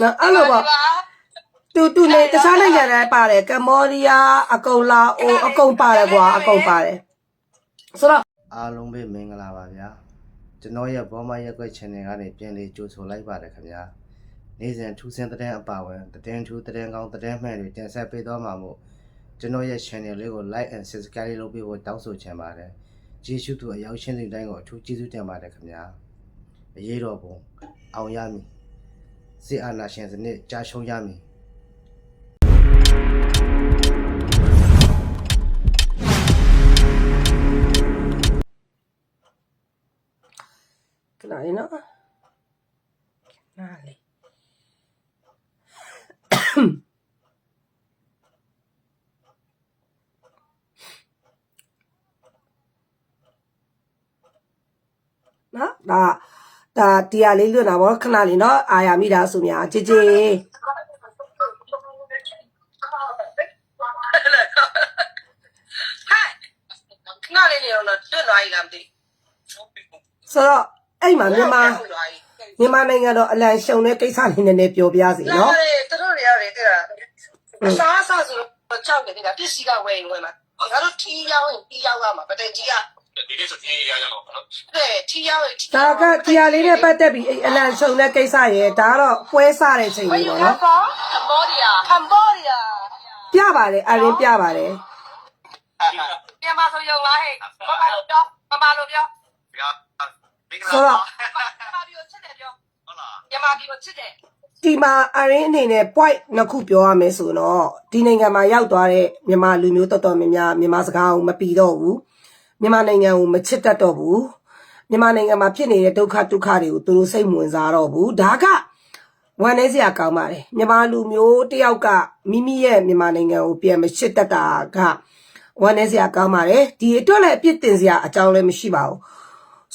နော်အဲ့လိုပေါ့တူတူနေတခြားနိုင်ငံတွေပါတယ်ကမ္ဘောဒီးယားအကုန်လာအိုအကုန်ပါတယ်ကွာအကုန်ပါတယ်ဆိုတော့အားလုံးပဲမင်္ဂလာပါဗျာကျွန်တော်ရဲ့ဘောမရက်ကွက် channel ကနေပြန်လေးကြိုဆိုလိုက်ပါတယ်ခင်ဗျာနေ့စဉ်ထူးဆန်းတဲ့အပါဝင်သတင်းထူးသတင်းကောင်းသတင်းမှန်တွေတင်ဆက်ပေးသွားမှာမို့ကျွန်တော်ရဲ့ channel လေးကို like and subscribe လုပ်ပေးဖို့တောင်းဆိုချင်ပါတယ်ကျေးဇူးသူအရောက်ရှင်းတဲ့တိုင်းကိုအထူးကျေးဇူးတင်ပါတယ်ခင်ဗျာအရေးတော်ပုံအောင်ရမည် စစ်အာဏာရှင်စနစ်ကြာရှုံးရမည်ခဏလေးနော်ခဏလေးနော်ဒါ ဒါတရားလေးလွတ်တာဗောခဏလေးနော်အာရမိတာဆိုများကြည်ကြည်ဟဲ့ခဏလေးနေတော့တွတ်သွားပြီလားမသိဆိုတော့အဲ့မှာမြန်မာမြန်မာနိုင်ငံတော့အလံရှုံတဲ့ကိစ္စလေးနည်းနည်းပြောပြစီနော်နော်သူတို့တွေရတယ်တဲ့ကအစားအစာဆိုတော့ကြောက်တယ်တဲ့ပစ္စည်းကဝယ်ရင်ဝယ်မှာငါတို့ထီးရောက်ရင်ထီးရောက်ရမှာပတဲ့ကြီးက ဒီနေ့ဆိုဒီရရအောင်နော်တဲ့ထီးရောက်ရင်ထီးဒါကတရားလေးနဲ့ပတ်သက်ပြီးအဲ့အလံရှုံတဲ့ကိစ္စရဲ့ဒါကတော့ပွဲစားတဲ့ချိန်လေးပေါ့နော်ကမ္ဘောဒီးယားကမ္ဘောဒီးယားပြပါတယ်အရင်ပြပါတယ်မြန်မာဆိုရုံလားဟဲ့မမလိုပြောမမလိုပြောဗျာမင်္ဂဆိုလာတော့မြန်မာပြည်ကိုချစ်တယ်ပြောဟုတ်လားမြန်မာပြည်ကိုချစ်တယ်ဒီမှာအရင်အနေနဲ့ point နှစ်ခုပြောရမယ်ဆိုတော့ဒီနိုင်ငံမှာရောက်သွားတဲ့မြန်မာလူမျိုးတော်တော်များများမြန်မာစကားကိုမပီတော့ဘူး မြန်မာနိုင်ငံကိုမချစ်တတ်တော့ဘူးမြန်မာနိုင်ငံမှာဖြစ်နေတဲ့ဒုက္ခဒုက္ခတွေကိုသူတို့စိတ်မဝင်စားတော့ဘူးဒါကဝမ်းနည်းစရာကောင်းပါတယ်မြန်မာလူမျိုးတယောက်ကမိမိရဲ့မြန်မာနိုင်ငံကိုပြန်မချစ်တတ်တာကဝမ်းနည်းစရာကောင်းပါတယ်ဒီအတွက်လည်းအပြစ်တင်စရာအကြောင်းလည်းမရှိပါဘူး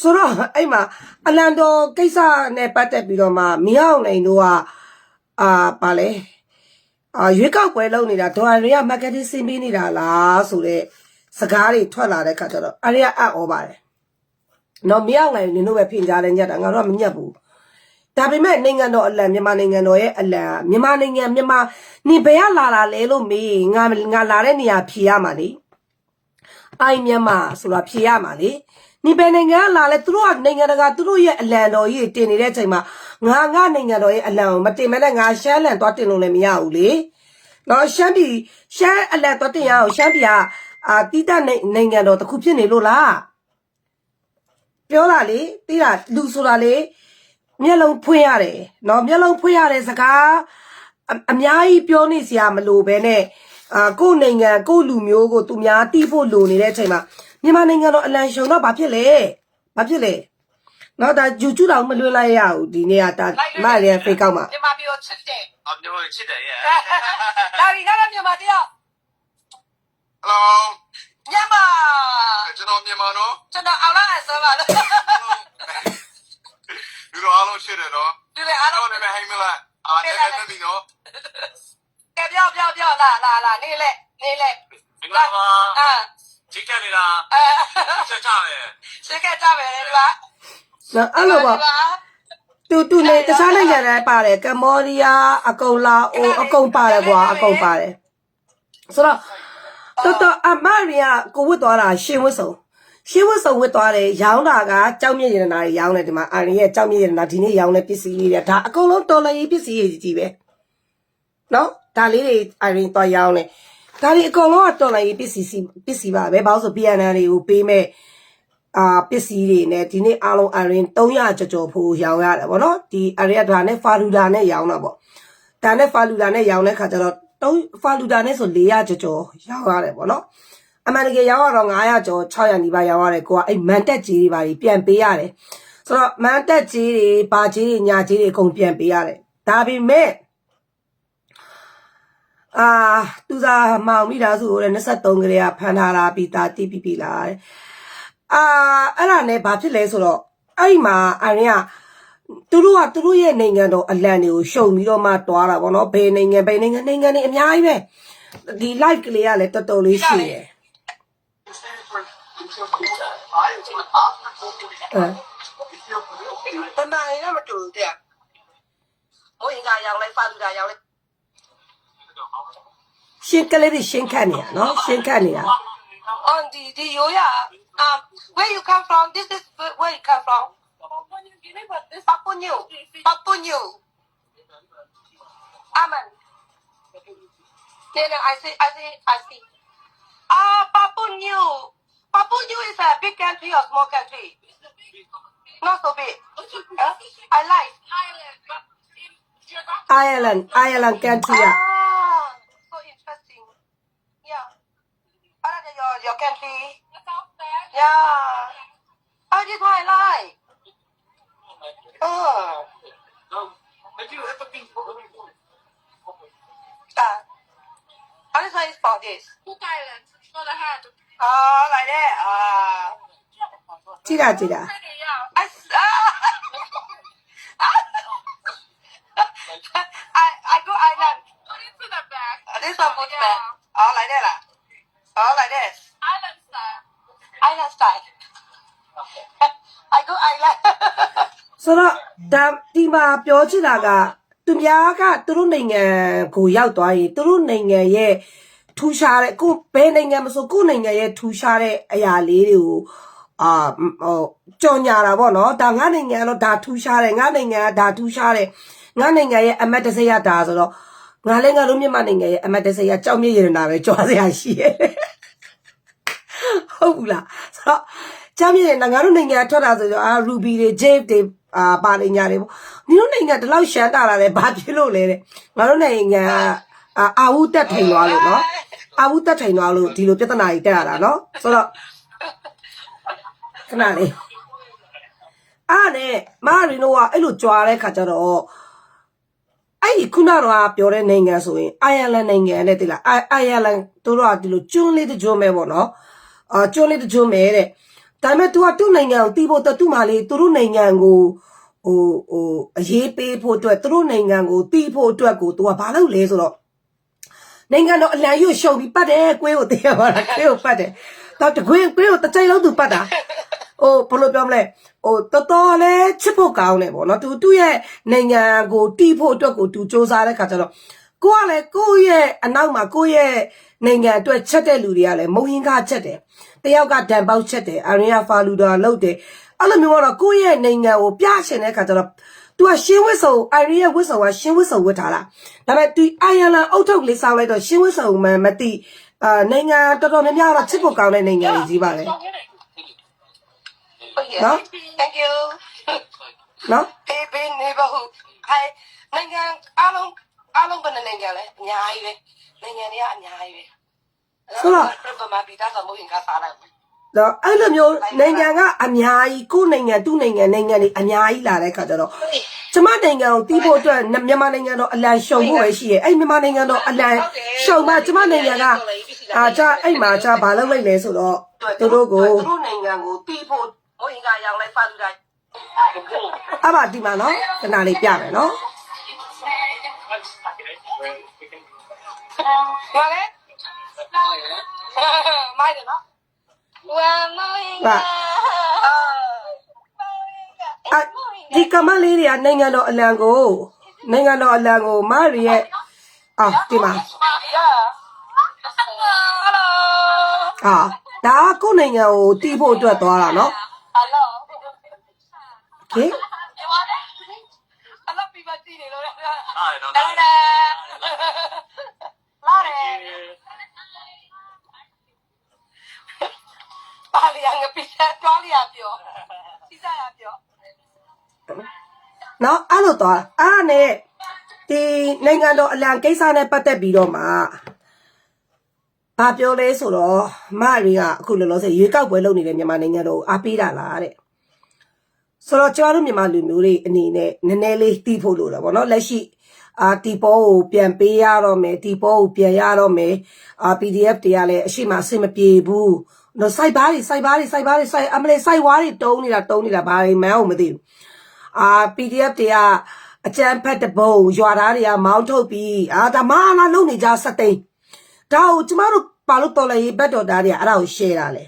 ဆိုတော့အဲ့မှာအလန်တော်ကိစ္စနဲ့ပတ်သက်ပြီးတော့မှမင်းအောင်နိုင်တို့ကအာပါလေအာရွေးကောက်ပွဲလုပ်နေတာဒေါ်အရီက marketing ဆင်းပေးနေတာလားဆိုတော့ စကားတွေထွက်လာတဲ့ခါကျတော့အရီကအံ့ဩပါတယ်။နော်မင်းအောင်နိုင်နင်တို့ပဲပြင်ကြတယ်ညက်တာငါတို့ကမညက်ဘူး။ဒါပေမဲ့နိုင်ငံတော်အလံမြန်မာနိုင်ငံတော်ရဲ့အလံမြန်မာနိုင်ငံမြန်မာနေဘယ်ကလာလာလဲလို့မေးငါငါလာတဲ့နေရာဖြေရမှာလေ။အိုင်မြန်မာဆိုတာဖြေရမှာလေနိဘယ်နိုင်ငံကလာလဲသူတို့ကနိုင်ငံတကာသူတို့ရဲ့အလံတော်ကြီးတင်နေတဲ့အချိန်မှာငါငါနိုင်ငံတော်ရဲ့အလံကိုမတင်မဲနဲ့ငါရှမ်းလန်သွားတင်လို့လည်းမရဘူးလေနော်ရှမ်းပြည်ရှမ်းအလံသွားတင်ရအောင်ရှမ်းပြည်က အာတိတနိုင်ငံတော်တစ်ခုဖြစ်နေလို့လားပြောတာလေတိတာလူဆိုတာလေမျက်လုံးဖွင့်ရတယ်နော်မျက်လုံးဖွင့်ရတဲ့စကားအအများကြီးပြောနေစရာမလိုပဲနဲ့အာကိုယ့်နိုင်ငံကိုယ့်လူမျိုးကိုသူများတီးဖို့လိုနေတဲ့အချိန်မှာမြန်မာနိုင်ငံတော့အလံရှုံတော့ဘာဖြစ်လဲဘာဖြစ်လဲနော်ဒါဂျူဂျူတော့မလွှဲလိုက်ရဘူးဒီနေ့ကဒါမရရဲ့ဖေးကောက်မှာမြန်မာပြည်ကိုချစ်တယ်အမျိုးချစ်တယ်ရဲ့ဒါပြီးကတော့မြန်မာတယောက် ဟယ်လိုမြန်မာကျွန်တော်မြန်မာနော်ကျွန်တော်အောင်လာအစောပါလို့လူတော်အားလုံးချစ်တယ်နော်ဒီလေအားတော့လုံးလည်းဟိမလားအားလည်းလည်းပြီးနော်ကဲပြောပြောပြောလာလာလာနေလေနေလေမင်္ဂလာပါအာချစ်တယ်နေတာအဲချက်ချတယ်စိတ်ကကြမယ်လေဒီပါနော်အဲ့လိုပေါ့တူတူနေတခြားနိုင်ငံတွေပါတယ်ကမ္ဘောဒီးယားအကုန်လာအိုအကုန်ပါတယ်ကွာအကုန်ပါတယ်ဆိုတော့ တော်တော်အမရီကကိုဝတ်သွားတာရှင်ဝတ်စုံရှင်ဝတ်စုံဝတ်သွားတယ်ရောင်းတာကကြောက်မြင့်ရတနာတွေရောင်းတယ်ဒီမှာအာရီရဲ့ကြောက်မြင့်ရတနာဒီနေ့ရောင်းတဲ့ပစ္စည်းလေးတွေဒါအကုန်လုံးတော်လည်းပစ္စည်းတွေကြီးပဲနော်ဒါလေးတွေအရင်တော့ရောင်းနေဒါတွေအကုန်လုံးကတော်လိုင်းရေးပစ္စည်းစီပစ္စည်းပါပဲဘာလို့ဆို PNN တွေကိုပေးမဲ့အာပစ္စည်းတွေနဲ့ဒီနေ့အားလုံးအရင်300ကျော်ကျော်ဖို့ရောင်းရတယ်ဗောနော်ဒီအရက်ဒါနဲ့ဖာလူဒါနဲ့ရောင်းတာဗောဒါနဲ့ဖာလူဒါနဲ့ရောင်းတဲ့ခါကျတော့ 3ဖာလူဒါနဲ့ဆို400ကျော်ကျော်ရောင်းရတယ်ဗောနော်အမှန်တကယ်ရောင်းရတော့900ကျော်600နီးပါးရောင်းရတယ်ကိုကအဲ့မန်တက်ကြီးတွေပါကြီးပြန်ပေးရတယ်ဆိုတော့မန်တက်ကြီးတွေဘာကြီးတွေညာကြီးတွေအကုန်ပြန်ပေးရတယ်ဒါပေမဲ့အာသူစားမောင်မိသားစုကိုလည်း23ကလေးကဖမ်းထားတာပြီးသားတီးပြီးပြီလားတဲ့အာအဲ့ဒါနဲ့ဘာဖြစ်လဲဆိုတော့အဲ့ဒီမှာအရင်က သူတို့ကသူတို့ရဲ့နိုင်ငံတော်အလံတွေကိုရှုံပြီးတော့မှတွားတာဗောနော်ဘယ်နိုင်ငံဘယ်နိုင်ငံနိုင်ငံတွေအများကြီးပဲဒီ live ကလေးကလည်းတော်တော်လေးရှိတယ်အဲတမန်ရမတူတဲ့မိုးရင်ကရောင်လိုက်ဖာလူတာရောင်လိုက်ရှင်းကလေးတွေရှင်းခတ်နေရနော်ရှင်းခတ်နေရ on the the yoya um where you come from this is where you come from Papua New Papua New Aman then I say I say I see ah Papua New Papua New is a big country or small country not so big Huh? I like Ireland Ireland country อ่ะ Ah, so interesting. Yeah. What are your your country? Yeah. Oh, this one I like. Oh. Ah. How this one is for this? Oh, like that. Ah. ကြည့်တာကြည့်တာ I s- ah. I I go island. Uh, This one good man. Oh, like that lah. Oh, like this. Island style. I go island. ဆိုတော့ဒါဒီမှာပြောချင်တာကသူများကသူတို့နိုင်ငံကိုရောက်သွားရင်သူတို့နိုင်ငံရဲ့ထူရှားတဲ့ကိုဘယ်နိုင်ငံမဆိုကိုယ့်နိုင်ငံရဲ့ထူရှားတဲ့အရာလေးတွေကိုအာဟိုကြော်ညာတာပေါ့နော်ဒါငါနိုင်ငံကတော့ဒါထူရှားတယ်ငါနိုင်ငံကဒါထူရှားတယ်ငါနိုင်ငံရဲ့အမတ်တစရဒါဆိုတော့ငါလည်းငါတို့မြန်မာနိုင်ငံရဲ့အမတ်တစရကြောက်မြရနာပဲကြွားစရာရှိရဲ့ဟုတ်ဘူးလားဆိုတော့ကြမ်းမြင်ငါတို့နိုင်ငံထွက်တာဆိုတော့အာ ruby တွေ jade တွေ အာပါနေညာတွေပေါ့ညီတို့နိုင်ငံဒီလောက်ရှမ်းတာလာတယ်ဘာဖြစ်လို့လဲတဲ့ငါတို့နိုင်ငံကအာအာဝုတက်ထိန်သွားလို့နော်အာဝုတက်ထိန်သွားလို့ဒီလိုပြဿနာကြီးတက်ရတာနော်ဆိုတော့ခဏလေးအားနဲ့မာရီနိုကအဲ့လိုကြွားတဲ့ခါကျတော့အဲ့ဒီခုနကတော့ပြောတဲ့နိုင်ငံဆိုရင်အိုင်ယာလန်နိုင်ငံနဲ့တိလားအိုင်အိုင်ယာလန်တို့တော့ဒီလိုကျွန်းလေးတစ်ကျွန်းပဲပေါ့နော်အာကျွန်းလေးတစ်ကျွန်းပဲတဲ့ ဒါပေမဲ့ तू ကသူ့နိုင်ငံကိုတီးဖို့အတွက်သူ့မှာလေသူတို့နိုင်ငံကိုဟိုဟိုအရေးပေးဖို့အတွက်သူတို့နိုင်ငံကိုတီးဖို့အတွက်ကို तू ကဘာလုပ်လဲဆိုတော့နိုင်ငံတော်အလံရွှတ်ရှုပ်ပြီးပတ်တယ်ကွေးကိုတရားပါလားကွေးကိုပတ်တယ်တော့တကွေးကွေးကိုတစ်ချိန်လုံးသူပတ်တာဟိုဘယ်လိုပြောမလဲဟိုတော်တော်လေးချစ်ဖို့ကောင်းတယ်ပေါ့နော်သူသူ့ရဲ့နိုင်ငံကိုတီးဖို့အတွက်ကိုသူစ조사တဲ့ခါကျတော့ကိုကလည်းကိုယ့်ရဲ့အနောက်မှာကိုယ့်ရဲ့နိုင်ငံအတွက်ချက်တဲ့လူတွေကလည်းမုံဟင်းကားချက်တယ် တယောက်ကဒံပေါက်ချက်တယ်အာရီယာဖာလူဒါလုပ်တယ်အဲ့လိုမျိုးကတော့ကိုယ့်ရဲ့နိုင်ငံကိုပြရှင်တဲ့ခါကျတော့ तू ကရှင်းဝစ်စုံအာရီယာဝစ်စုံကရှင်းဝစ်စုံဝတ်ထားတာဒါပေမဲ့ तू အိုင်ယာလန်အုတ်ထုတ်လေးစောင်းလိုက်တော့ရှင်းဝစ်စုံမှမသိအာနိုင်ငံတော်တော်များများတော့ချစ်ဖို့ကောင်းတဲ့နိုင်ငံတွေကြီးပါလေ Oh yeah. Huh? Thank you. နော် Baby neighborhood. Hi. နိုင်ငံအားလုံးအားလုံးဘယ်နှစ်နိုင်ငံလဲအများကြီးပဲနိုင်ငံတွေကအများကြီးပဲ ပြမပြီးသားဆိုမို့ရင်ကစားလိုက်တော့အဲ့လိုမျိုးနိုင်ငံကအများကြီးကိုယ့်နိုင်ငံသူ့နိုင်ငံနိုင်ငံတွေအများကြီးလာတဲ့ခါကျတော့ကျမနိုင်ငံကိုတီးဖို့အတွက်မြန်မာနိုင်ငံတော့အလံရှုံဖို့ပဲရှိရဲ့အဲ့မြန်မာနိုင်ငံတော့အလံရှုံမှကျမနိုင်ငံကအာကြအဲ့မှာကြဘာလုပ်လိုက်လဲဆိုတော့သူတို့ကိုသူတို့နိုင်ငံကိုတီးဖို့မို့ရင်ကရောင်လိုက်ဖာလူတိုင်းအဘဒီမှာနော်ခဏလေးပြမယ်နော်ဘာလဲ မိုက်တယ်နော်ဝမ်မိုင်းကအာဒီကမလေးတွေကနိုင်ငံတော်အလံကိုနိုင်ငံတော်အလံကိုမရီရဲ့အာဒီမှာအာဒါကကိုနိုင်ငံကိုတီးဖို့အတွက်သွားတာနော်ကဲအလပီပါတီနေလို့လားအာနော်လာတယ် ပါလီယံငပိဆက်တွားလျာပြောစီစားရပြောနော်အဲ့လိုသွားအဲ့ဒါနဲ့ဒီနိုင်ငံတော်အလံကိစ္စနဲ့ပတ်သက်ပြီးတော့မှဘာပြောလဲဆိုတော့မရီကအခုလောလောဆယ်ရွေးကောက်ပွဲလုပ်နေတဲ့မြန်မာနိုင်ငံတော်ကိုအားပေးတာလားတဲ့ဆိုတော့ကျွန်တော်တို့မြန်မာလူမျိုးတွေအနေနဲ့နည်းနည်းလေးတီးဖို့လိုတာပေါ့နော်လက်ရှိအာတီပေါ်ကိုပြန်ပေးရတော့မယ်တီပေါ်ကိုပြန်ရတော့မယ်အာ PDF တွေကလည်းအရှိမအဆင်မပြေဘူး နော်စိုက်ဘားတွေစိုက်ဘားတွေစိုက်ဘားတွေစိုက်အမလေးစိုက်ဝါးတွေတုံးနေတာတုံးနေတာဘာတွေမှန်းအောင်မသိဘူးအာ PDF တွေကအကြမ်းဖက်တဘုံရွာသားတွေကမောင်းထုတ်ပြီးအာဒါမအားလုံးနေကြစက်သိန်းဒါကိုကျမတို့ဘာလို့တော်လဲရေးဘက်တော်သားတွေကအဲ့ဒါကို share တာလဲ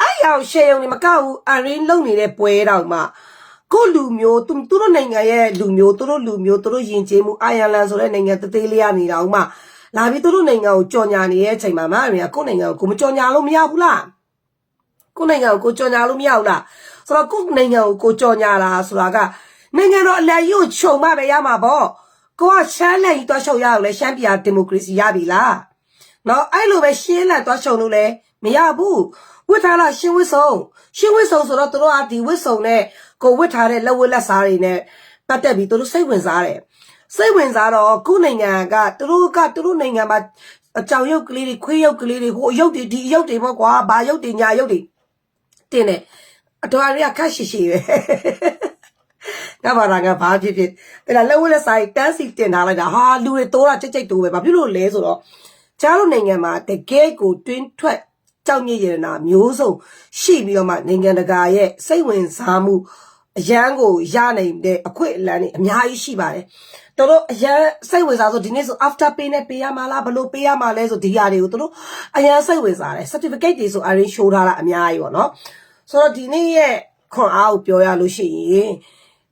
အဲ့ရအောင် share ရုံနဲ့မကောက်ဘူးအရင်လုံနေတဲ့ပွဲတော့မှကိုယ့်လူမျိုးသူသူတို့နိုင်ငံရဲ့လူမျိုးသူတို့လူမျိုးသူတို့ယဉ်ကျေးမှုအိုင်ယာလန်ဆိုတဲ့နိုင်ငံတသေးလေးရနေတာဥမာ လာပြီးသူတို့နိုင်ငံကိုကြော်ညာနေတဲ့အချိန်မှာမအရင်ကကိုယ့်နိုင်ငံကိုကိုမကြော်ညာလို့မရဘူးလားကိုယ့်နိုင်ငံကိုကိုကြော်ညာလို့မရဘူးလားဆိုတော့ကိုယ့်နိုင်ငံကိုကိုကြော်ညာတာဆိုတာကနိုင်ငံတော်အလံကြီးကိုခြုံမပဲရမှာပေါ့ကိုကရှမ်းလက်ကြီးတွားချုပ်ရအောင်လဲရှမ်းပြည်ဒီမိုကရေစီရပြီလားနော်အဲ့လိုပဲရှင်းလန့်သွားရှုံလို့လဲမရဘူးဝစ်ထားလားရှင်းဝစ်ဆောင်ရှင်းဝစ်ဆောင်ဆိုတော့သူတို့ကဒီဝစ်ဆောင်နဲ့ကိုဝစ်ထားတဲ့လက်ဝစ်လက်စားတွေနဲ့ပတ်သက်ပြီးသူတို့စိတ်ဝင်စားတယ် စိတ်ဝင်စားတော့ကိုယ့်နိုင်ငံကသူတို့ကသူတို့နိုင်ငံမှာအကြောင်ရုပ်ကလေးတွေခွေးရုပ်ကလေးတွေဟိုအရုပ်တွေဒီအရုပ်တွေပေါ့ကွာဘာရုပ်တွေညာရုပ်တွေတင်းတယ်အတော်ရခက်ရှိရှိပဲငါဘာသာငါဘာဖြစ်ဖြစ်အဲ့ဒါလက်ဝဲလက်ဆိုင်တန်းစီတင်ထားလိုက်တာဟာလူတွေတိုးတာကြိတ်ကြိတ်တိုးပဲဘာဖြစ်လို့လဲဆိုတော့ကျားတို့နိုင်ငံမှာတကယ်ကိုတွင်းထွက်ကြောက်မြင့်ရနာမျိုးစုံရှိပြီးတော့မှနိုင်ငံတကာရဲ့စိတ်ဝင်စားမှုအရန်ကိုရနိုင်တဲ့အခွင့်အလမ်းတွေအများကြီးရှိပါတယ် တို့တို့အရန်စိတ်ဝင်စားဆိုဒီနေ့ဆို after pay နဲ့ပေးရမှာလားဘယ်လိုပေးရမှာလဲဆိုဒီຢာတွေကိုတို့တို့အရန်စိတ်ဝင်စားတယ် certificate တွေဆို arrange show ထားတာအများကြီးပေါ့နော်ဆိုတော့ဒီနေ့ရဲ့ခွန်အားကိုပြောရလို့ရှိရင်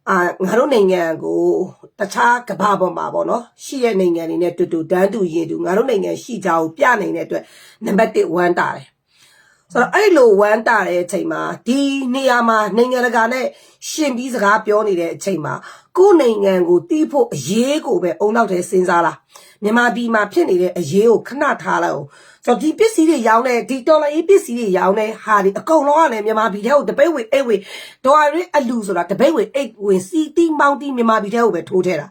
အာငါတို့နိုင်ငံကိုတခြားကမ္ဘာပေါ်မှာပေါ့နော်ရှိတဲ့နိုင်ငံတွေနဲ့တူတူတန်းတူရင်တူငါတို့နိုင်ငံရှိကြအောင်ပြနိုင်တဲ့အတွက်နံပါတ်1ဝမ်းတာတယ် ဆိုတော့အဲ့လိုဝမ်းတာတဲ့အချိန်မှာဒီနေရာမှာနိုင်ငံတကာနဲ့ရှင်ပြီးစကားပြောနေတဲ့အချိန်မှာကိုယ့်နိုင်ငံကိုတီးဖို့အရေးကိုပဲအုံနောက်ထဲစဉ်းစားလာမြန်မာပြည်မှာဖြစ်နေတဲ့အရေးကိုခဏထားလိုက်အောင်ဆိုတော့ဒီပစ္စည်းတွေရောင်းတဲ့ဒီတော်လိုင်းပစ္စည်းတွေရောင်းတဲ့ဟာဒီအကုန်လုံးကလည်းမြန်မာပြည်ထဲကိုတပိတ်ဝင်အိတ်ဝင်ဒေါ်ရင်းအလူဆိုတာတပိတ်ဝင်အိတ်ဝင်စီတီမောင်းတီမြန်မာပြည်ထဲကိုပဲထိုးထဲတာ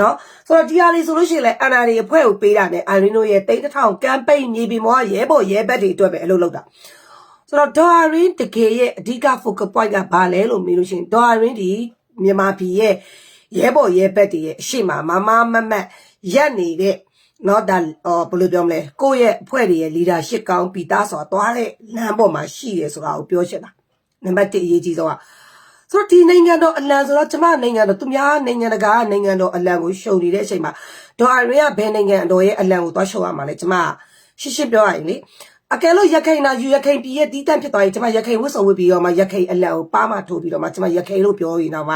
နော်ဆိုတော့ဒီဟာလေးဆိုလို့ရှိရင်လည်း NRD အဖွဲ့ကိုပေးတာနဲ့ Irene တို့ရဲ့တိတ်တစ်ထောင်ကမ်ပိန်းမြေပြင်ပေါ်ကရဲဘော်ရဲဘက်တွေအတွက်ပဲအလုပ်လုပ်တာဆိုတော့ဒေါ်ရင်းတကယ်ရဲ့အဓိက focus point ကဘာလဲလို့မေးလို့ရှိရင်ဒေါ်ရင်းဒီမြန်မာပြည်ရဲ့ရဲဘော်ရဲဘက်တွေရဲ့အရှိမမမမမတ်ရက်နေတဲ့နော်ဒါအော်ဘယ်လိုပြောမလဲကိုယ့်ရဲ့အဖွဲ့တွေရဲ့ leadership ကောင်းပြီးသားဆိုတာသွားတဲ့လမ်းပေါ်မှာရှိတယ်ဆိုတာကိုပြောချင်တာနံပါတ်1အရေးကြီးဆုံးက ဆိုတော့ဒီနိုင်ငံတော်အလံဆိုတော့ကျမနိုင်ငံတော်သူများနိုင်ငံတကာနိုင်ငံတော်အလံကိုရှုံနေတဲ့အချိန်မှာဒေါ်အရီကဘယ်နိုင်ငံတော်ရဲ့အလံကိုသွားရှုံရမှာလဲကျမရှင်းရှင်းပြောရရင်လေအကယ်လို့ရခိုင်နာယူရခိုင်ပြည်ရဲ့တီးတန့်ဖြစ်သွားရင်ကျမရခိုင်ဝတ်စုံဝတ်ပြီးတော့မှရခိုင်အလံကိုပါမထိုးပြီးတော့မှကျမရခိုင်လို့ပြောရင်တော့မှ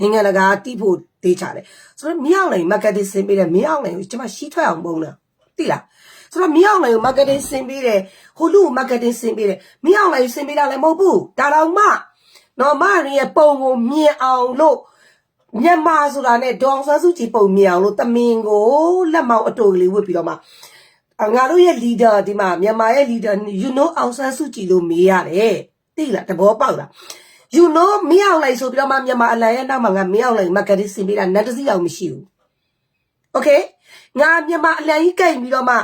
နိုင်ငံတကာတီးဖို့တေးချတယ်ဆိုတော့မြောက်နိုင် marketing ဆင်းပေးတယ်မြောက်နိုင်ကိုကျမရှီးထွက်အောင်ပုံလားတိလားဆိုတော့မြောက်နိုင်ကို marketing ဆင်းပေးတယ်ဟိုလူကို marketing ဆင်းပေးတယ်မြောက်နိုင်ဆင်းပေးတာလည်းမဟုတ်ဘူးဒါတော့မှ နော်မရရဲ့ပုံကိုမြင်အောင်လို့မြန်မာဆိုတာနဲ့ဒေါအောင်ဆန်းစုကြည်ပုံမြင်အောင်လို့တမင်ကိုလက်မောက်အတူကလေးဝတ်ပြီးတော့မှအငါတို့ရဲ့ leader ဒီမှာမြန်မာရဲ့ leader you know အောင်ဆန်းစုကြည်လို့မေးရတယ်သိလားတဘောပေါက်လား you know မင်းအောင်လိုက်ဆိုပြီးတော့မှမြန်မာအလံရဲ့နောက်မှာငါမင်းအောင်လိုက်မကတိစင်ပေးတာနတ်တစည်းအောင်မရှိဘူး okay ငါမြန်မာအလံကြီးကြိုက်ပြီးတော့မှ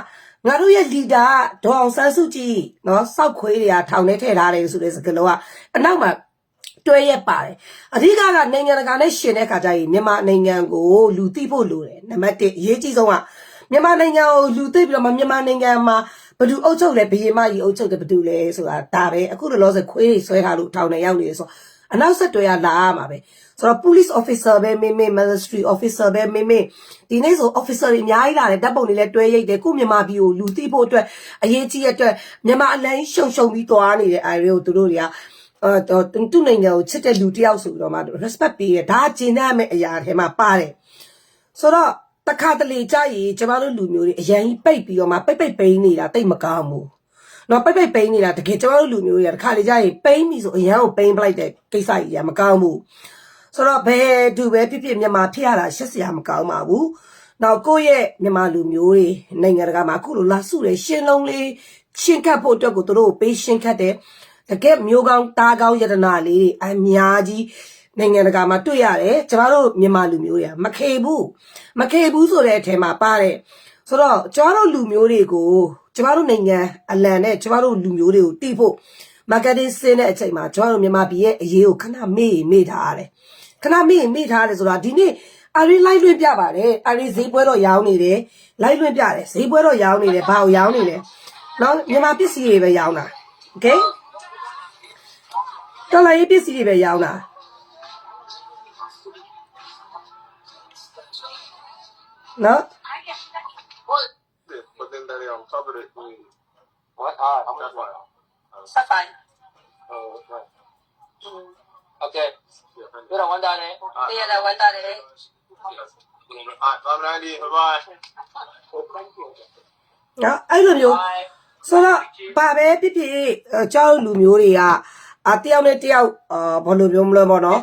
ငါတို့ရဲ့ leader ကဒေါအောင်ဆန်းစုကြည်နော်စောက်ခွေးတွေကထောင်ထဲထည့်ထားတယ်ဆိုတဲ့စကားလုံးကအနောက်မှာ တွဲရက်ပါတယ်အဓိကကနိုင်ငံတကာနဲ့ရှင်တဲ့ခါကျရင်မြန်မာနိုင်ငံကိုလူသိဖို့လိုတယ်နံပါတ်1အရေးကြီးဆုံးကမြန်မာနိုင်ငံကိုလူသိပြီးတော့မှမြန်မာနိုင်ငံမှာဘယ်သူအုပ်ချုပ်လဲဘယ်ရင်မကြီးအုပ်ချုပ်တယ်ဘယ်သူလဲဆိုတာဒါပဲအခုလောလောဆယ်ခွေးတွေဆွဲထားလို့ထောင်ထဲရောက်နေတယ်ဆိုတော့အနောက်ဆက်တွဲရလာရမှာပဲဆိုတော့ police officer ပဲမင်းမင်း military officer ပဲမင်းမင်းဒီနေ့ဆို officer တွေအများကြီးလာတယ်တပ်ပုံတွေလည်းတွဲရိတ်တယ်ခုမြန်မာပြည်ကိုလူသိဖို့အတွက်အရေးကြီးတဲ့အတွက်မြန်မာအလံရှုံရှုံပြီးသွားနေတဲ့ area ကိုသူတို့တွေက အဲတော့သူ့နိုင်ငံကိုချစ်တဲ့လူတစ်ယောက်ဆိုပြီးတော့မှ respect ပေးရဒါကျင်တဲ့မဲ့အရာထဲမှာပါတယ်ဆိုတော့တခါတလေကြာရင်ကျမတို့လူမျိုးတွေအရင်ကြီးပိတ်ပြီးတော့မှပိတ်ပိတ်ပိန်းနေတာတိတ်မကောင်းဘူးနော်ပိတ်ပိတ်ပိန်းနေတာတကယ်ကျမတို့လူမျိုးတွေကတခါလေကြာရင်ပိန်းပြီဆိုအရန်ကိုပိန်းပလိုက်တဲ့ကိစ္စကြီးကမကောင်းဘူးဆိုတော့ဘယ်သူပဲဖြစ်ဖြစ်မြန်မာဖြစ်ရတာရှက်စရာမကောင်းပါဘူးနောက်ကိုယ့်ရဲ့မြန်မာလူမျိုးတွေနိုင်ငံတကာမှာအခုလိုလာစုတယ်ရှင်းလုံးလေးရှင်းခတ်ဖို့အတွက်ကိုသူတို့ကိုပေးရှင်းခတ်တယ် တကယ်မျိုးကောင်းတားကောင်းယတနာလေးတွေအများကြီးနိုင်ငံတကာမှာတွေ့ရတယ်ကျမတို့မြန်မာလူမျိုးတွေကမခေဘူးမခေဘူးဆိုတဲ့အထက်မှာပါတယ်ဆိုတော့ကျမတို့လူမျိုးတွေကိုကျမတို့နိုင်ငံအလံနဲ့ကျမတို့လူမျိုးတွေကိုတိဖို့ marketing ဆင်းတဲ့အချိန်မှာကျမတို့မြန်မာပြည်ရဲ့အရေးကိုခဏမေ့မေ့ထားရတယ်ခဏမေ့မေ့ထားရတယ်ဆိုတာဒီနေ့အရင်လိုက်လွင့်ပြပါတယ်အရင်ဈေးပွဲတော့ရောင်းနေတယ်လိုက်လွင့်ပြတယ်ဈေးပွဲတော့ရောင်းနေတယ်ဘာကိုရောင်းနေလဲနော်မြန်မာပစ္စည်းတွေပဲရောင်းတာ okay တော်လာရေးပစ္စည်းတွေပဲရောင်းတာနော် But then they will cover it in what? Ah, that's why. That's fine. Oh, right. Mm. Okay. ပြောတော့ဝန်တာတယ်တရားလာဝန်တာတယ် Ah, come on, Andy. Bye bye. နော်အဲ့လိုမျိုးဆိုတော့ပါပဲဖြစ်ဖြစ်အဲကျောင်းလူမျိုးတွေက အာတယောက်နဲ့တယောက်အာဘယ်လိုပြောမလဲပေါ့နော်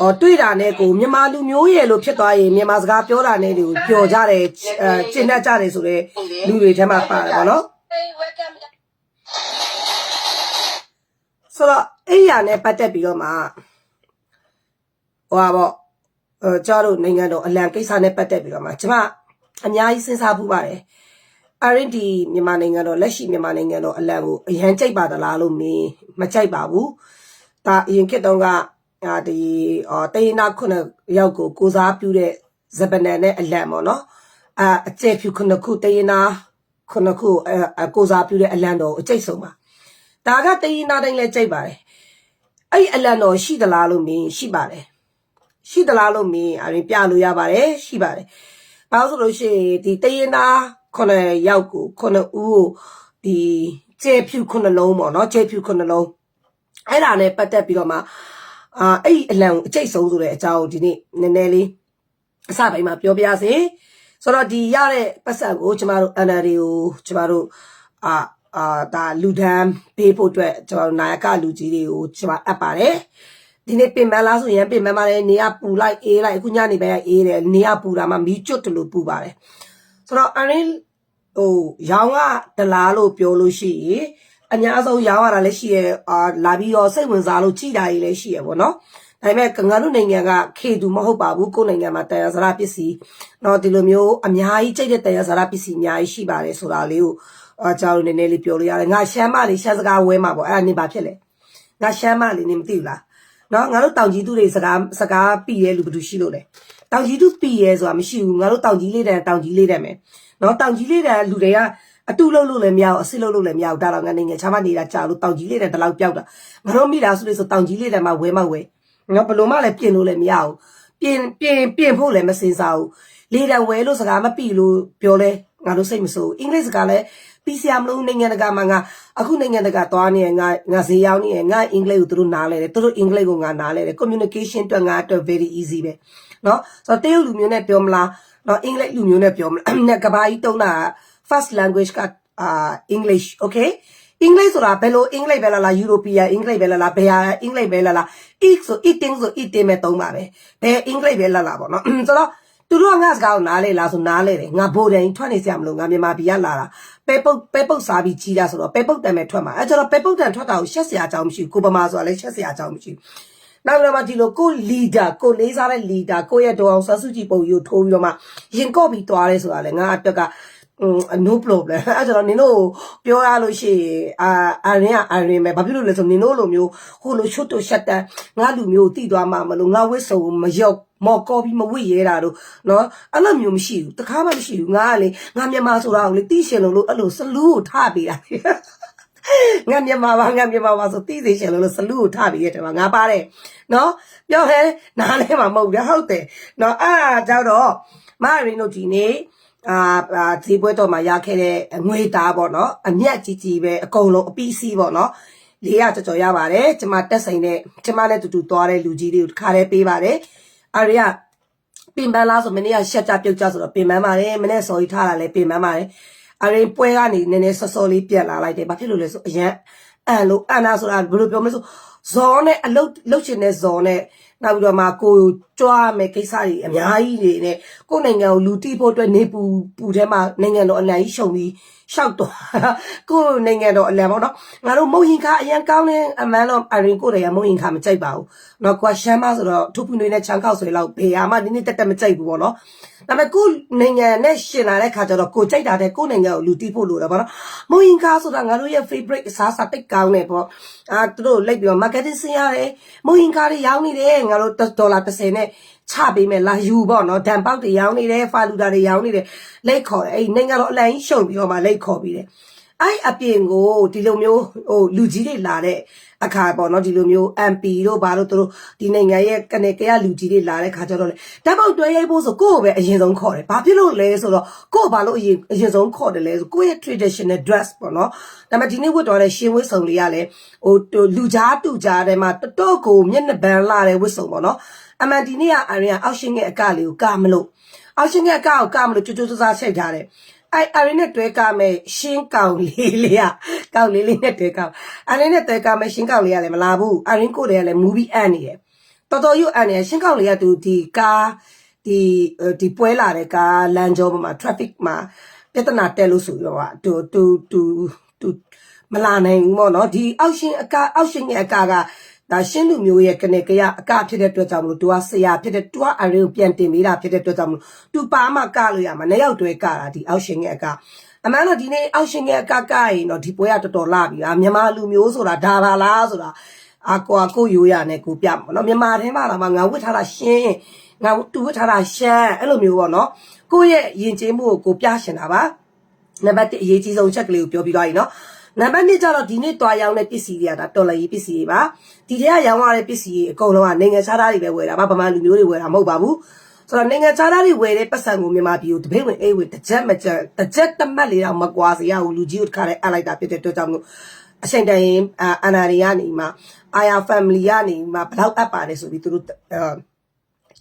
အော်တွေ့တာနဲ့ကိုမြန်မာလူမျိုးရဲ့လို့ဖြစ်သွားရင်မြန်မာစကားပြောတာနဲ့တွေကိုပျော်ကြတယ်အဲကျင့်တတ်ကြတယ်ဆိုတော့လူတွေထဲမှာပါတယ်ပေါ့နော် Hey, welcome. ဆိုတော့အဲ့ရနဲ့ပတ်သက်ပြီးတော့မှဟိုပါပေါ့အဲကျောင်းတို့နိုင်ငံတော်အလံကိစ္စနဲ့ပတ်သက်ပြီးတော့မှကျွန်မအများကြီးစဉ်းစားဖူးပါတယ် အရင်ဒီမြန်မာနိုင်ငံတော်လက်ရှိမြန်မာနိုင်ငံတော်အလံကိုအရန်ကြိုက်ပါသလားလို့မင်းမကြိုက်ပါဘူးဒါအရင်ခေတ်တုန်းကအာဒီအော်တေးနာခုနှစ်ယောက်ကိုကိုစားပြုတဲ့ဇပနန်နဲ့အလံပေါ့နော်အာအကျဲဖြူခုနှစ်ခုတေးနာခုနှစ်ခုအဲအကိုစားပြုတဲ့အလံတော်ကိုအကျိတ်ဆုံးပါဒါကတရင်နာတိုင်းလဲကြိတ်ပါတယ်အဲ့ဒီအလံတော်ရှိသလားလို့မင်းရှိပါတယ်ရှိသလားလို့မင်းအရင်ပြလို့ရပါတယ်ရှိပါတယ်ဘာလို့ဆိုလို့ရှိရင်ဒီတရင်နာ ခုနှစ်ယောက်ကိုခုနှစ်ဦးကိုဒီကျေဖြူခုနှစ်လုံးပေါ့နော်ကျေဖြူခုနှစ်လုံးအဲ့ဒါနဲ့ပတ်သက်ပြီးတော့မှအာအဲ့ဒီအလံကိုအကျိတ်ဆုံးဆိုတဲ့အကြောင်းကိုဒီနေ့နည်းနည်းလေးအစပိုင်းမှာပြောပြစေဆိုတော့ဒီရတဲ့ပတ်စံကိုကျမတို့ NRD ကိုကျမတို့အာအာဒါလူဒန်းပေးဖို့အတွက်ကျွန်တော်နာယကလူကြီးတွေကိုကျွန်မအပ်ပါတယ်ဒီနေ့ပင်မလားဆိုရင်ပင်မမှာလည်းနေရပူလိုက်အေးလိုက်အခုညနေပဲအေးတယ်နေရပူတာမှမီးကျွတ်တယ်လို့ပူပါတယ်ဆိုတော့အရင် ဟိုရောင်းကဒလားလို့ပြောလို့ရှိရင်အများဆုံးရောင်းရတာလည်းရှိရဲအာလာပြီးတော့စိတ်ဝင်စားလို့ကြည်တာကြီးလည်းရှိရဲပေါ့နော်ဒါပေမဲ့ကင်္ဂါလူနိုင်ငံကခေတူမဟုတ်ပါဘူးကိုယ်နိုင်ငံမှာတရားစရာပစ္စည်းတော့ဒီလိုမျိုးအများကြီးကြိတ်တဲ့တရားစရာပစ္စည်းအများကြီးရှိပါတယ်ဆိုတာလေးကိုအကြောင်းနည်းနည်းလေးပြောလို့ရတယ်ငါရှမ်းမလေးရှမ်းစကားဝဲမှာပေါ့အဲ့ဒါနေပါဖြစ်လေငါရှမ်းမလေးနေမသိဘူးလားနော်ငါတို့တောင်ကြီးသူတွေစကားစကားပြီးရဲလူဘယ်သူရှိလို့လဲ တောင်ကြီးသူပြီးရဲဆိုတာမရှိဘူးငါတို့တောင်ကြီးလေးတန်းတောင်ကြီးလေးတန်းမယ်နော်တောင်ကြီးလေးတန်းလူတွေကအတူလုံးလို့လည်းမရအောင်အစစ်လုံးလို့လည်းမရအောင်ဒါတော့ငါနေငယ်ချမနေတာကြာလို့တောင်ကြီးလေးတန်းတလောက်ပြောက်တာငါတို့မိသားစုလေးဆိုတောင်ကြီးလေးတန်းမှာဝဲမဝဲနော်ဘလို့မှလည်းပြင်လို့လည်းမရအောင်ပြင်ပြင်ပြင်ဖို့လည်းမစင်စားဘူးလေတန်းဝဲလို့စကားမပြီးလို့ပြောလဲငါတို့စိတ်မဆိုးအင်္ဂလိပ်စကားလည်းပြီးစရာမလိုနိုင်ငံတကာမှာငါအခုနိုင်ငံတကာသွားနေငါငါဈေးရောက်နေငါအင်္ဂလိပ်ကိုသူတို့နားလဲတယ်သူတို့အင်္ဂလိပ်ကိုငါနားလဲတယ် communication အတွက်ငါအတွက် very easy ပဲ နော်ဆိုတော့တရုတ်လူမျိုးနဲ့ပြောမလားနော်အင်္ဂလိပ်လူမျိုးနဲ့ပြောမလားနဲ့ကဘာကြီးတုံးတာ first language ကအာ English okay အင်္ဂလိပ်ဆိုတာဘယ်လိုအင်္ဂလိပ်ပဲလားလားယူရိုပီယန်အင်္ဂလိပ်ပဲလားလားဘယ်ဟာအင်္ဂလိပ်ပဲလားလား eat ဆို eating ဆို eating ပဲသုံးပါပဲဘယ်အင်္ဂလိပ်ပဲလားလားပေါ့နော်ဆိုတော့သူတို့ကငါစကားကိုနားလေလားဆိုနားလေတယ်ငါဗိုလ်တိုင်ထွက်နေစရာမလိုငါမြန်မာပြည်ကလာတာပဲပုတ်ပဲပုတ်စားပြီးကြီးတာဆိုတော့ပဲပုတ်တန်ပဲထွက်မှာအဲကျတော့ပဲပုတ်တန်ထွက်တာကိုရှက်စရာအကြောင်းမရှိဘူးကိုပမာဆိုတာလည်းရှက်စရာအကြောင်းမရှိဘူး နောက်ပြီးတော့မှဒီလိုကို leader ကိုလေးစားတဲ့ leader ကိုရဲ့ဒေါအောင်ဆန်းစုကြည်ပုံယူထိုးပြီးတော့မှရင်ကော့ပြီးသွားရဲဆိုတာလေငါအတွက်က no problem အဲ့တော့နင်တို့ပြောရလို့ရှိရင်အာအရင်ကအရင်ပဲဘာဖြစ်လို့လဲဆိုနင်တို့လိုမျိုးဟိုလိုချွတ်တုတ်ရှက်တန်းငါလူမျိုးတိသွားမှမလို့ငါဝစ်စုံမရောက်မော်ကောပြီးမဝစ်ရဲတာတို့နော်အဲ့လိုမျိုးမရှိဘူးတခါမှမရှိဘူးငါကလေငါမြန်မာဆိုတာကိုလေတိရှင်လို့လို့အဲ့လိုစလူးကိုထပေးတာ ငါမြန်မာပါငါမြန်မာပါဆိုသိစေရှင်လို့လို့စလူကိုထပြီးရတယ်မှာငါပါတယ်နော်ပြောဟဲနားလဲမှာမဟုတ်ဘူးဟုတ်တယ်နော်အာကြောက်တော့မရင်းတို့ဒီနေ့အာဒီပွဲတော်မှာရခဲ့တဲ့ငွေသားပေါ့နော်အမြတ်ကြီးကြီးပဲအကုန်လုံးအပီးစီးပေါ့နော်လေးရကြော်ကြော်ရပါတယ်ကျမတက်ဆိုင်တဲ့ကျမနဲ့တူတူသွားတဲ့လူကြီးတွေကိုတစ်ခါလဲပေးပါတယ်အရိယပင်ပန်းလားဆိုမနေ့ကရှက်ကြပြုတ်ကြဆိုတော့ပင်ပန်းပါတယ်မနေ့စော်ကြီးထားတာလဲပင်ပန်းပါတယ် အရင်ပွဲကနေနည်းနည်းစောစောလေးပြက်လာလိုက်တယ်ဘာဖြစ်လို့လဲဆိုအရင်အန်လို့အန်နာဆိုတာဘယ်လိုပြောမလဲဆိုဇော်နဲ့အလုတ်လုတ်ချင်တဲ့ဇော်နဲ့နောက်ပြီးတော့မှကိုကြွားမယ်ကိစ္စတွေအများကြီးတွေနဲ့ကိုယ့်နိုင်ငံကိုလူတီးဖို့အတွက်နေပူပူထဲမှာနိုင်ငံတော်အလံကြီးရှုံပြီးရှောက်သွားကိုနိုင်ငံတော်အလံပေါ့နော်ငါတို့မုံဟင်ခါအရန်ကောင်းတဲ့အမှန်တော့အရင်ကိုတည်းကမုံဟင်ခါမကြိုက်ပါဘူးနော်ကွာရှမ်းမဆိုတော့ထုပ်ပွင့်တွေနဲ့ချန်ကောက်ဆိုရင်တော့ဘေယာမနည်းနည်းတက်တက်မကြိုက်ဘူးပေါ့နော်ဒါပေမဲ့ကိုနိုင်ငံနဲ့ရှင်လာတဲ့ခါကျတော့ကိုကြိုက်တာတဲ့ကိုနိုင်ငံကိုလူတီးဖို့လိုတယ်ပေါ့နော်မုံဟင်ခါဆိုတာငါတို့ရဲ့ favorite အစားအစာတိတ်ကောင်းတယ်ပေါ့အာသူတို့လိုက်ပြီးတော့ marketing ဆင်းရတယ်မုံဟင်ခါတွေရောင်းနေတယ်ငါတို့ဒေါ်လာ30နဲ့ ချပေးမယ်လာယူပေါ့နော်ဒန်ပေါက်တွေရောင်းနေတယ်ဖာလူတာတွေရောင်းနေတယ်လက်ခေါ်တယ်အဲ့ဒီနိုင်ငံတော်အလံကြီးရှုံပြီးတော့မှလက်ခေါ်ပြီးတယ်အဲ့အပြင်ကိုဒီလိုမျိုးဟိုလူကြီးတွေလာတဲ့အခါပေါ့နော်ဒီလိုမျိုး MP တို့ဘာလို့သူတို့ဒီနိုင်ငံရဲ့ကနေကရလူကြီးတွေလာတဲ့ခါကျတော့လေဓာတ်ပေါက်တွဲရိုက်ဖို့ဆိုကိုယ့်ကိုပဲအရင်ဆုံးခေါ်တယ်ဘာဖြစ်လို့လဲဆိုတော့ကိုယ့်ဘာလို့အရင်အရင်ဆုံးခေါ်တယ်လဲဆိုကိုယ့်ရဲ့ traditional dress ပေါ့နော်ဒါပေမဲ့ဒီနေ့ဝတ်တော်တဲ့ရှင်ဝတ်စုံလေးကလည်းဟိုလူကြားတူကြားထဲမှာတတော့ကိုမျက်နှာပန်းလာတဲ့ဝတ်စုံပေါ့နော် အမှန်ဒီနေ့ကအရင်ကအောက်ရှင်ရဲ့အကလေးကိုကမလို့အောက်ရှင်ရဲ့အကကိုကမလို့ကြွကြွကြွစားချိန်ထားတယ်အဲ့အရင်နဲ့တွဲကမဲ့ရှင်းကောင်လေးလေးอ่ะကောင်လေးလေးနဲ့တွဲကအရင်နဲ့တွဲကမဲ့ရှင်းကောင်လေးကလည်းမလာဘူးအရင်ကိုတည်းကလည်း movie အန်နေတယ်တော်တော်ရွအန်နေရှင်းကောင်လေးကသူဒီကားဒီဒီပွဲလာတဲ့ကားလမ်းကြောပေါ်မှာ traffic မှာပြဿနာတက်လို့ဆိုတော့တူတူတူတူမလာနိုင်ဘူးပေါ့နော်ဒီအောက်ရှင်အကအောက်ရှင်ရဲ့အကက ဒါရှင်းလူမျိုးရဲ့ကနေကရအကဖြစ်တဲ့အတွက်ကြောင့်မလို့သူကဆရာဖြစ်တဲ့သူကအရင်ကိုပြန်တင်ပေးတာဖြစ်တဲ့အတွက်ကြောင့်မလို့သူပါမှကလို့ရမှာနှစ်ယောက်တွဲကတာဒီအောက်ရှင်ရဲ့အကအမှန်တော့ဒီနေ့အောက်ရှင်ရဲ့အကကရင်တော့ဒီပွဲကတော်တော်လာပြီဟာမြန်မာလူမျိုးဆိုတာဒါပါလားဆိုတာအကွာကိုရိုးရနဲ့ကိုပြမှာနော်မြန်မာထဲမှာတော့ငါဝတ်ထားတာရှင်းငါတူဝတ်ထားတာရှမ်းအဲ့လိုမျိုးပေါ့နော်ကိုယ့်ရဲ့ယဉ်ကျေးမှုကိုကိုပြရှင်တာပါနံပါတ်1အရေးကြီးဆုံးချက်ကလေးကိုပြောပြီးသွားပြီနော် နံပါတ်2ကျတော့ဒီနေ့တွားရောင်းတဲ့ပစ္စည်းတွေကဒါတော်လည်ပစ္စည်းတွေပါဒီထဲကရောင်းရတဲ့ပစ္စည်းတွေအကုန်လုံးကနိုင်ငံခြားသားတွေပဲဝယ်တာပါဗမာလူမျိုးတွေဝယ်တာမဟုတ်ပါဘူးဆိုတော့နိုင်ငံခြားသားတွေဝယ်တဲ့ပတ်စံကိုမြန်မာပြည်ကိုတပိတ်ဝင်အိတ်ဝင်တစ်ချက်မချက်တစ်ချက်တမတ်လေးတော့မကွာစေရဘူးလူကြီးကိုတစ်ခါလေးအပ်လိုက်တာဖြစ်တဲ့အတွက်ကြောင့်မလို့အချိန်တန်ရင်အနာရီကနေမှအာယာ family ကနေမှဘလောက်အပ်ပါတယ်ဆိုပြီးသူတို့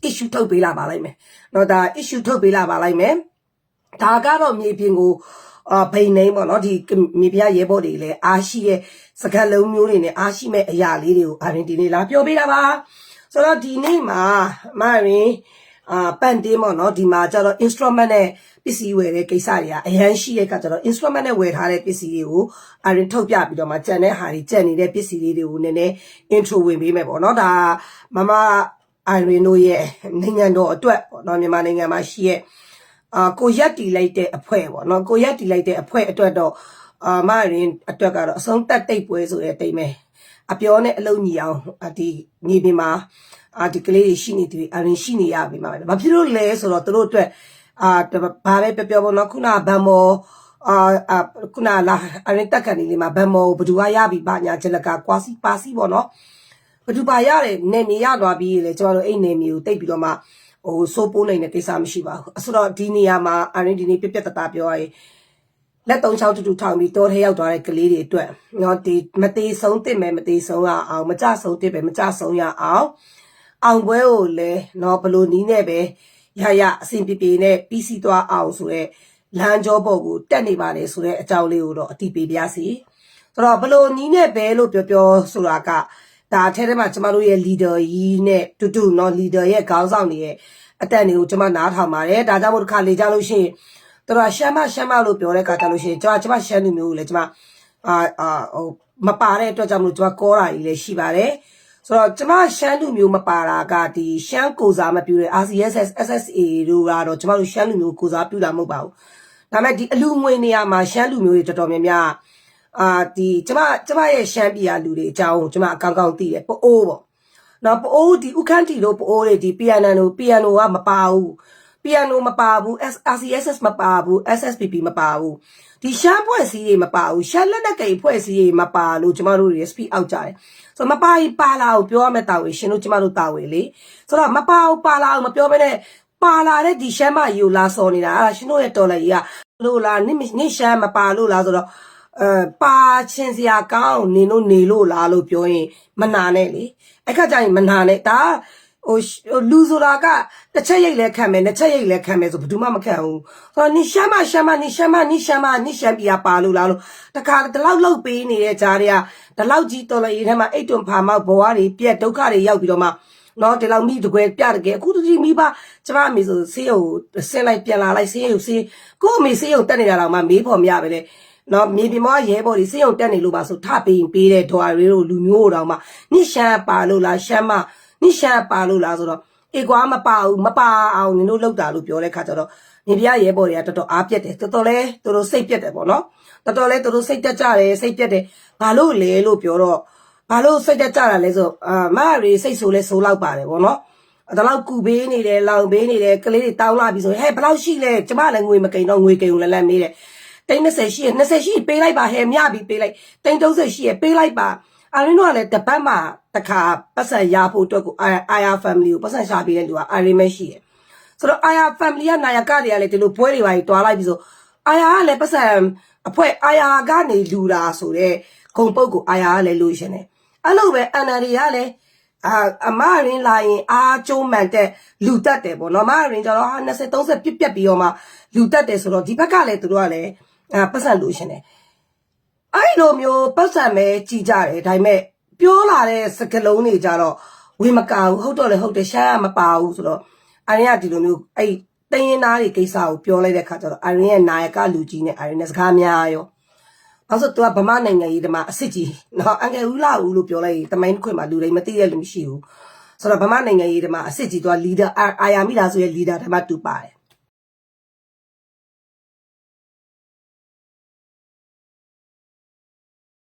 issue ထုတ်ပေးလာပါလိုက်မယ်။တော့ဒါ issue ထုတ်ပေးလာပါလိုက်မယ်။ဒါကတော့မြေပြင်ကို အာဘိန်နေပေါ့နော်ဒီမြေပြရဲဘော်တွေလည်းအားရှိရဲ့စကတ်လုံးမျိုးတွေနဲ့အားရှိမဲ့အရာလေးတွေကိုအာရင်ဒီနေ့လာပြောပေးတာပါ။ဆိုတော့ဒီနေ့မှာအမရင်အာပန်တင်းပေါ့နော်ဒီမှာကျတော့ instrument နဲ့ပစ္စည်းဝယ်တဲ့ကိစ္စတွေကအရန်ရှိတဲ့ကကျတော့ instrument နဲ့ဝယ်ထားတဲ့ပစ္စည်းတွေကိုအရင်ထုတ်ပြပြီးတော့မှကြံတဲ့ဟာတွေကြံနေတဲ့ပစ္စည်းလေးတွေကိုနည်းနည်း intro ဝင်ပေးမယ်ပေါ့နော်ဒါမမအိုင်ရီနိုရဲ့နိုင်ငံတော်အတွက်ပေါ့နော်မြန်မာနိုင်ငံမှာရှိရဲ့ အာကိုရက်တီလိုက်တဲ့အဖွဲ့ပေါ့နော်ကိုရက်တီလိုက်တဲ့အဖွဲ့အတွက်တော့အာမရင်အတွက်ကတော့အဆုံးတက်တိတ်ပွဲဆိုတဲ့အတိတ်ပဲအပြောနဲ့အလုံးညီအောင်ဒီညီပင်မှာအာဒီကလေးတွေရှိနေတယ်အရင်ရှိနေရပြီမှာပဲဘာဖြစ်လို့လဲဆိုတော့သူတို့အတွက်အာဘာပဲပြောပြောပေါ့နော်ခုနဗန်မောအာခုနလာအရင်တက်ကန်နေလေးမှာဗန်မောဘယ်သူကရပြီဘာညာချက်လကကွာစီပါစီပေါ့နော်ဘသူပါရတယ်နေမြေရသွားပြီးလေကျွန်တော်တို့အဲ့နေမြေကိုတိတ်ပြီးတော့မှ ဟိုစိုးပိုးနိုင်တဲ့ကိစ္စမရှိပါဘူးဆိုတော့ဒီနေရာမှာအရင်ဒီနေ့ပြက်ပြက်တသားပြောရရင်လက်သုံးချောင်းတူတူထောင်ပြီးတောထဲရောက်သွားတဲ့ကလေးတွေအတွက်နော်ဒီမသေးဆုံးတစ်မယ်မသေးဆုံးရအောင်မကြဆုံးတစ်ပဲမကြဆုံးရအောင်အောင်ပွဲကိုလည်းနော်ဘလို့နီးနဲ့ပဲရရအစဉ်ပြေပြေနဲ့ပြီးစီးသွားအောင်ဆိုရဲလမ်းကြောပေါ်ကိုတက်နေပါတယ်ဆိုတဲ့အကြောင်းလေးကိုတော့အတိပေးပြစီဆိုတော့ဘလို့နီးနဲ့ပဲလို့ပြောပြောဆိုတာက ဒါအထက်ထဲမှာကျမတို့ရဲ့ leader ကြီးနဲ့တူတူเนาะ leader ရဲ့ခေါင်းဆောင်တွေရဲ့အတက်တွေကိုကျမနားထောင်ပါတယ်ဒါကြောင့်မို့တစ်ခါလေကြလို့ရှိရင်တော်ရှမ်းမရှမ်းမလို့ပြောတဲ့အခါကျလို့ရှိရင်ကျမကျမရှမ်းလူမျိုးကိုလည်းကျမအာအာဟိုမပါတဲ့အတွက်ကြောင့်မို့ကျမကောတာကြီးလည်းရှိပါတယ်ဆိုတော့ကျမရှမ်းလူမျိုးမပါတာကဒီရှမ်းကိုစားမပြူတဲ့ RCSS SSA တို့ကတော့ကျမတို့ရှမ်းလူမျိုးကိုစားပြူတာမဟုတ်ပါဘူးဒါပေမဲ့ဒီအလူငွေနေရာမှာရှမ်းလူမျိုးတွေတော်တော်များများ အာဒီကျမကျမရဲ့ရှမ်းပြည်ကလူတွေအကြောင်းကိုကျမအကောင်းကောင်းသိတယ်ပို့အိုးပေါ့နော်ပို့အိုးဒီဥခန့်တီတို့ပို့အိုးတွေဒီ piano piano ကမပါဘူး piano မပါဘူး RCSS မပါဘူး SSPP မပါဘူးဒီရှမ်းဖွဲ့စည်းတွေမပါဘူးရှမ်းလက်နက်ကိဖွဲ့စည်းတွေမပါလို့ကျမတို့တွေ speak out ကြတယ်ဆိုတော့မပါရင်ပါလာကိုပြောရမယ့်တာဝန်ရှင်တို့ကျမတို့တာဝန်လေဆိုတော့မပါဘူးပါလာကိုမပြောဘဲနဲ့ပါလာတဲ့ဒီရှမ်းမကြီးကိုလာစော်နေတာအဲ့ဒါရှင်တို့ရဲ့တော်လည်းကြီးကလို့လားနိနိရှမ်းမပါလို့လားဆိုတော့ အဲပါချင်းစရာကောင်းနေလို့နေလို့လားလို့ပြောရင်မနာနဲ့လေအဲ့ခါကျရင်မနာနဲ့ဒါဟိုလူဆိုတာကတစ်ချက်ရိတ်လဲခံမယ်နှစ်ချက်ရိတ်လဲခံမယ်ဆိုဘယ်သူမှမခံဘူးဆိုတော့နိရှမ်းမရှမ်းမနိရှမ်းမနိရှမ်းမနိရှမ်းပြပါလို့လားလို့တခါတလောက်လောက်ပေးနေတဲ့ကြားတွေကတလောက်ကြီးတော်လည်းရေးထဲမှာအိတ်တွန်ဖာမောက်ဘဝတွေပြက်ဒုက္ခတွေရောက်ပြီးတော့မှနော်ဒီလောက်မိတကွယ်ပြတကယ်အခုတည်းမိဘကျမအမေဆိုဆေးရုံဆင်းလိုက်ပြန်လာလိုက်ဆေးရုံဆေးကို့အမေဆေးရုံတက်နေတာတော့မှမေးဖို့မရပဲလေ နော်မြေပြင်မှာရဲဘော်ဒီစေးုံတက်နေလို့ပါဆိုထပေးရင်ပေးတဲ့ဒေါ်ရီတို့လူမျိုးတို့မှနိရှမ်းပါလို့လားရှမ်းမနိရှမ်းပါလို့လားဆိုတော့အေကွာမပါဘူးမပါအောင်နင်တို့လောက်တာလို့ပြောတဲ့ခါကျတော့မြေပြရဲဘော်တွေကတော်တော်အားပြက်တယ်တော်တော်လဲသူတို့စိတ်ပြက်တယ်ပေါ့နော်တော်တော်လဲသူတို့စိတ်တက်ကြတယ်စိတ်ပြက်တယ်ဘာလို့လဲလို့ပြောတော့ဘာလို့စိတ်တက်ကြတာလဲဆိုအာမရီစိတ်ဆိုလဲဆိုလောက်ပါတယ်ပေါ့နော်အဲ့တော့ကူပေးနေတယ်လောင်ပေးနေတယ်ကလေးတွေတောင်းလာပြီဆိုရင်ဟဲ့ဘယ်လောက်ရှိလဲကျမလည်းငွေမကိန်တော့ငွေကိန်ကိုလည်းလန့်မေးတယ် တိန်း20ရှိရ20ရှိပေးလိုက်ပါဟဲ့မြပြီပေးလိုက်တိန်း30ရှိရပေးလိုက်ပါအာရင်းတို့ကလည်းတပတ်မှတစ်ခါပတ်စံရဖို့အတွက်ကိုအာအာယာ family ကိုပတ်စံရှာပေးတဲ့လူကအာရင်းမရှိရဆိုတော့အာယာ family ကနာယကတွေကလည်းဒီလိုပွဲတွေပါကြီးတွားလိုက်ပြီးဆိုအာယာကလည်းပတ်စံအဖွဲအာယာကနေလူတာဆိုတော့ဂုံပုတ်ကိုအာယာကလည်းလူရှင်တယ်အဲ့လိုပဲအန်နာရီကလည်းအာအမရင်လာရင်အားကျုံးမှန်တဲ့လူတက်တယ်ပေါ့နော်အမရင်ကျတော့ဟာ20 30ပြက်ပြက်ပြီးတော့မှလူတက်တယ်ဆိုတော့ဒီဘက်ကလည်းသူတို့ကလည်း အာပတ်စံလို့ရှင်တယ်အဲ့လိုမျိုးပတ်စံပဲကြည်ကြတယ်ဒါပေမဲ့ပြောလာတဲ့စကလုံးတွေကြတော့ဝေမကဘူးဟုတ်တော့လေဟုတ်တယ်ရှားမပါဘူးဆိုတော့အရင်ကဒီလိုမျိုးအဲ့တင်းရင်သားတွေကိစ္စကိုပြောလိုက်တဲ့ခါကျတော့အရင်ရဲ့နာယကလူကြီးနဲ့အရင်နဲ့စကားများရောအဲ့ဆိုသူကဗမာနိုင်ငံရေးတမအစ်စ်ကြီးနော်အန်ကယ်ဦးလာဦးလို့ပြောလိုက်ရင်တမိုင်းခွင့်မှာလူတိုင်းမသိရလို့မရှိဘူးဆိုတော့ဗမာနိုင်ငံရေးတမအစ်စ်ကြီးသူက leader အာယာမိသားစုရဲ့ leader တမတူပါတယ်